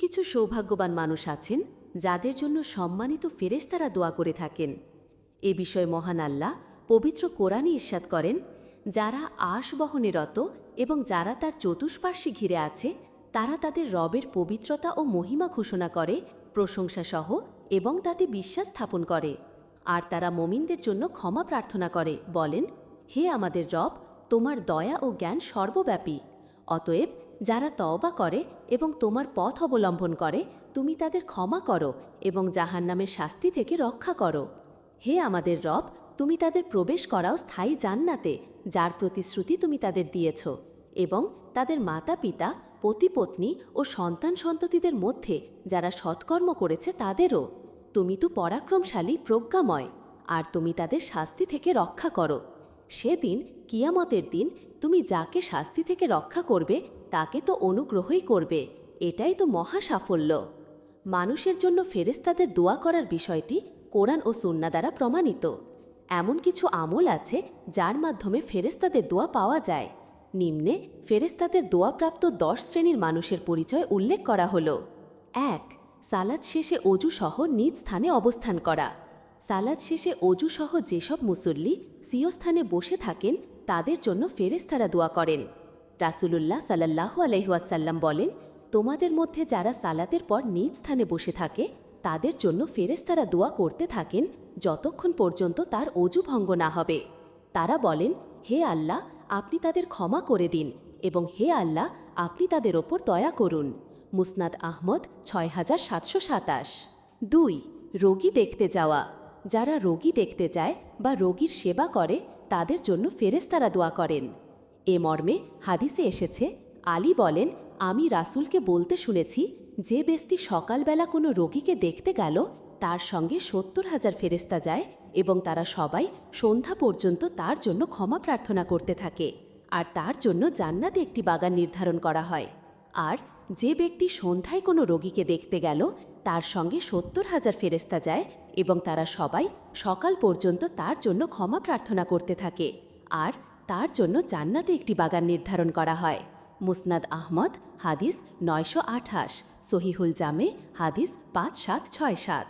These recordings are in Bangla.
কিছু সৌভাগ্যবান মানুষ আছেন, যাদের জন্য সম্মানিত ফেরেশতারা দোয়া করে থাকেন। এ বিষয়ে মহান আল্লাহ পবিত্র কোরআনই ইরশাদ করেন, যারা আশ বহনে রত এবং যারা তার চতুষ্পার্শ্বে ঘিরে আছে, তারা তাদের রবের পবিত্রতা ও মহিমা ঘোষণা করে প্রশংসা সহ এবং তাতে বিশ্বাস স্থাপন করে। আর তারা মমিনদের জন্য ক্ষমা প্রার্থনা করে, বলেন, হে আমাদের রব, তোমার দয়া ও জ্ঞান সর্বব্যাপী। অতএব যারা তওবা করে এবং তোমার পথ অবলম্বন করে, তুমি তাদের ক্ষমা করো এবং জাহান্নামের শাস্তি থেকে রক্ষা করো। হে আমাদের রব, তুমি তাদের প্রবেশ করাও স্থায়ী জান্নাতে, যার প্রতিশ্রুতি তুমি তাদের দিয়েছ এবং তাদের মাতা পিতা পতিপত্নী ও সন্তান সন্ততিদের মধ্যে যারা সৎকর্ম করেছে তাদেরও। তুমি তো পরাক্রমশালী, প্রজ্ঞাময়, আর তুমি তাদের শাস্তি থেকে রক্ষা করো। সেদিন, কিয়ামতের দিন, তুমি যাকে শাস্তি থেকে রক্ষা করবে তাকে তো অনুগ্রহই করবে, এটাই তো মহা সাফল্য। মানুষের জন্য ফেরেস্তাদের দোয়া করার বিষয়টি কোরআন ও সুন্না দ্বারা প্রমাণিত। এমন কিছু আমল আছে যার মাধ্যমে ফেরেস্তাদের দোয়া পাওয়া যায়। নিম্নে ফেরেস্তাদের দোয়াপ্রাপ্ত দশ শ্রেণির মানুষের পরিচয় উল্লেখ করা হল। এক, সালাদ শেষে অজুসহ নিজ স্থানে অবস্থান করা। সালাদ শেষে অজুসহ যেসব মুসল্লি সিও স্থানে বসে থাকেন, তাদের জন্য ফেরেস্তারা দোয়া করেন। রাসুলুল্লাহ সাল্লাহ আলহাসাল্লাম বলেন, তোমাদের মধ্যে যারা সালাতের পর নিজ স্থানে বসে থাকে, তাদের জন্য ফেরেস্তারা দোয়া করতে থাকেন যতক্ষণ পর্যন্ত তার অজু ভঙ্গ না হবে। তারা বলেন, হে আল্লাহ, আপনি তাদের ক্ষমা করে দিন এবং হে আল্লাহ, আপনি তাদের ওপর দয়া করুন। মুসনাদ আহমদ ছয় হাজার সাতশো সাতাশ। দুই, রোগী দেখতে যাওয়া। যারা রোগী দেখতে যায় বা রোগীর সেবা করে, তাদের জন্য ফেরেস্তারা দোয়া করেন। এ মর্মে হাদিসে এসেছে, আলী বলেন, আমি রাসূলকে বলতে শুনেছি, যে ব্যক্তি সকালবেলা কোনো রোগীকে দেখতে গেল, তার সঙ্গে সত্তর হাজার ফেরেস্তা যায় এবং তারা সবাই সন্ধ্যা পর্যন্ত তার জন্য ক্ষমা প্রার্থনা করতে থাকে আর তার জন্য জান্নাতে একটি বাগান নির্ধারণ করা হয়। আর যে ব্যক্তি সন্ধ্যায় কোনো রোগীকে দেখতে গেল, তার সঙ্গে সত্তর হাজার ফেরেস্তা যায় এবং তারা সবাই সকাল পর্যন্ত তার জন্য ক্ষমা প্রার্থনা করতে থাকে। আর তার জন্য জান্নাতে একটি বাগান নির্ধারণ করা হয়। মুসনাদ আহমদ, হাদিস নয়শো আঠাশ, সহিহুল জামে, হাদিস পাঁচ সাত ছয় সাত।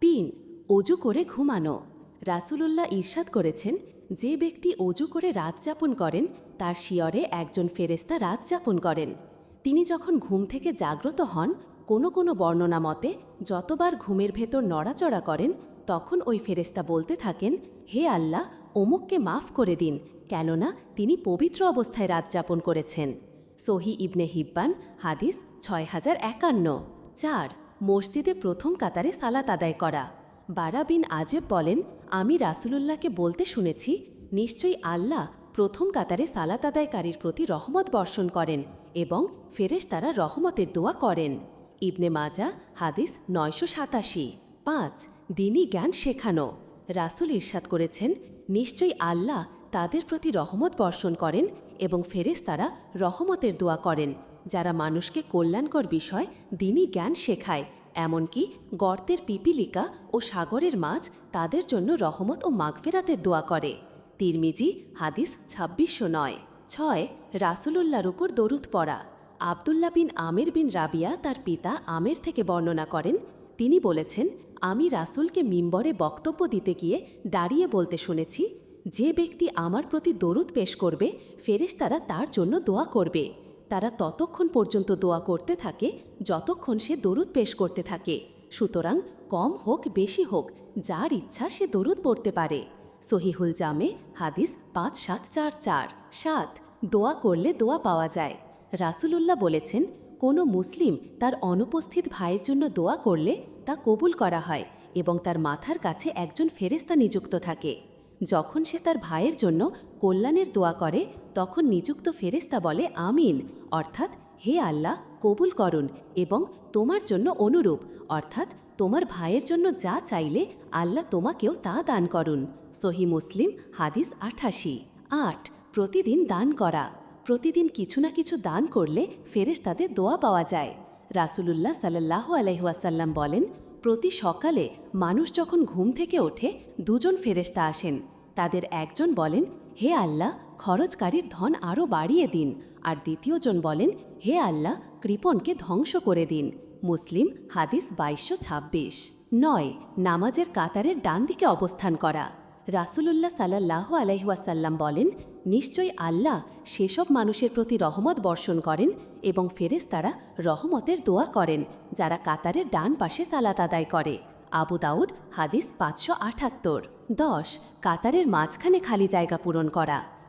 তিন, অজু করে ঘুমানো। রাসূলুল্লাহ ঈর্ষাদ করেছেন, যে ব্যক্তি অজু করে রাত যাপন করেন, তার শিয়রে একজন ফেরেস্তা রাত যাপন করেন। তিনি যখন ঘুম থেকে জাগ্রত হন, কোনো কোনো বর্ণনা মতে, যতবার ঘুমের ভেতর নড়াচড়া করেন, তখন ওই ফেরেস্তা বলতে থাকেন, হে আল্লাহ অমুককে মাফ করে দিন, কেননা তিনি পবিত্র অবস্থায় রাত যাপন করেছেন। সহি ইবনে হিব্বান, হাদিস ছয় হাজার একান্ন। চার, মসজিদে প্রথম কাতারে সালাত আদায় করা। বারা বিন আজেব বলেন, আমি রাসুলুল্লাহকে বলতে শুনেছি, নিশ্চয়ই আল্লাহ প্রথম কাতারে সালাত আদায়কারীর প্রতি রহমত বর্ষণ করেন এবং ফেরেশ তারা রহমতের দোয়া করেন। ইবনে মাজা, হাদিস নয়শো সাতাশি। পাঁচ দিনই জ্ঞান শেখানো। রাসূল ইরশাদ করেছেন নিশ্চয়ই আল্লাহ তাদের প্রতি রহমত বর্ষণ করেন এবং ফেরেশতারা রহমতের দোয়া করেন, যারা মানুষকে কল্যাণকর বিষয় দিনই জ্ঞান শেখায়, এমনকি গর্তের পিপিলিকা ও সাগরের মাছ তাদের জন্য রহমত ও মাগফেরাতের দোয়া করে। তিরমিজি, হাদিস ছাব্বিশশো নয়। ছয়, রাসূলুল্লাহর উপর দরুদ পড়া। আবদুল্লা বিন আমির বিন রাবিয়া তার পিতা আমের থেকে বর্ণনা করেন, তিনি বলেছেন আমি রাসূলকে মিম্বরে বক্তব্য দিতে গিয়ে দাঁড়িয়ে বলতে শুনেছি, যে ব্যক্তি আমার প্রতি দরুদ পেশ করবে, ফেরেশতারা তার জন্য দোয়া করবে। তারা ততক্ষণ পর্যন্ত দোয়া করতে থাকে, যতক্ষণ সে দরুদ পেশ করতে থাকে। সুতরাং কম হোক, বেশি হোক, যার ইচ্ছা সে দরুদ পড়তে পারে। সহিহুল জামে, হাদিস পাঁচ সাত চার চার, সাত, দোয়া করলে দোয়া পাওয়া যায়। রাসূলুল্লাহ বলেছেন কোনো মুসলিম তার অনুপস্থিত ভাইয়ের জন্য দোয়া করলে তা কবুল করা হয় এবং তার মাথার কাছে একজন ফেরেস্তা নিযুক্ত থাকে। যখন সে তার ভাইয়ের জন্য কল্যাণের দোয়া করে, তখন নিযুক্ত ফেরেস্তা বলে, আমিন। অর্থাৎ, হে আল্লাহ, কবুল করুন এবং তোমার জন্য অনুরূপ। অর্থাৎ, তোমার ভাইয়ের জন্য যা চাইলে আল্লাহ তোমাকেও তা দান করুন। সহি মুসলিম, হাদিস আঠাশি। আট, প্রতিদিন দান করা। প্রতিদিন কিছু না কিছু দান করলে ফেরেশতাদের দোয়া পাওয়া যায়। রাসূলুল্লাহ সাল্লাহ আলহাসাল্লাম বলেন, প্রতি সকালে মানুষ যখন ঘুম থেকে ওঠে, দুজন ফেরেশতা আসেন। তাদের একজন বলেন, হে আল্লাহ, খরচকারীর ধন আরও বাড়িয়ে দিন। আর দ্বিতীয়জন বলেন, হে আল্লাহ, কৃপণকে ধ্বংস করে দিন। মুসলিম, হাদিস বাইশশো ছাব্বিশ। নয়, নামাজের কাতারের ডান দিকে অবস্থান করা। রাসূলুল্লাহ সাল্লাহ আলাইহাসাল্লাম বলেন, নিশ্চয়ই আল্লাহ সেসব মানুষের প্রতি রহমত বর্ষণ করেন এবং ফেরেস তারা রহমতের দোয়া করেন, যারা কাতারের ডান পাশে সালাত আদায় করে। আবু দাউদ, হাদিস পাঁচশো আটাত্তর দশ, কাতারের মাঝখানে খালি জায়গা পূরণ করা।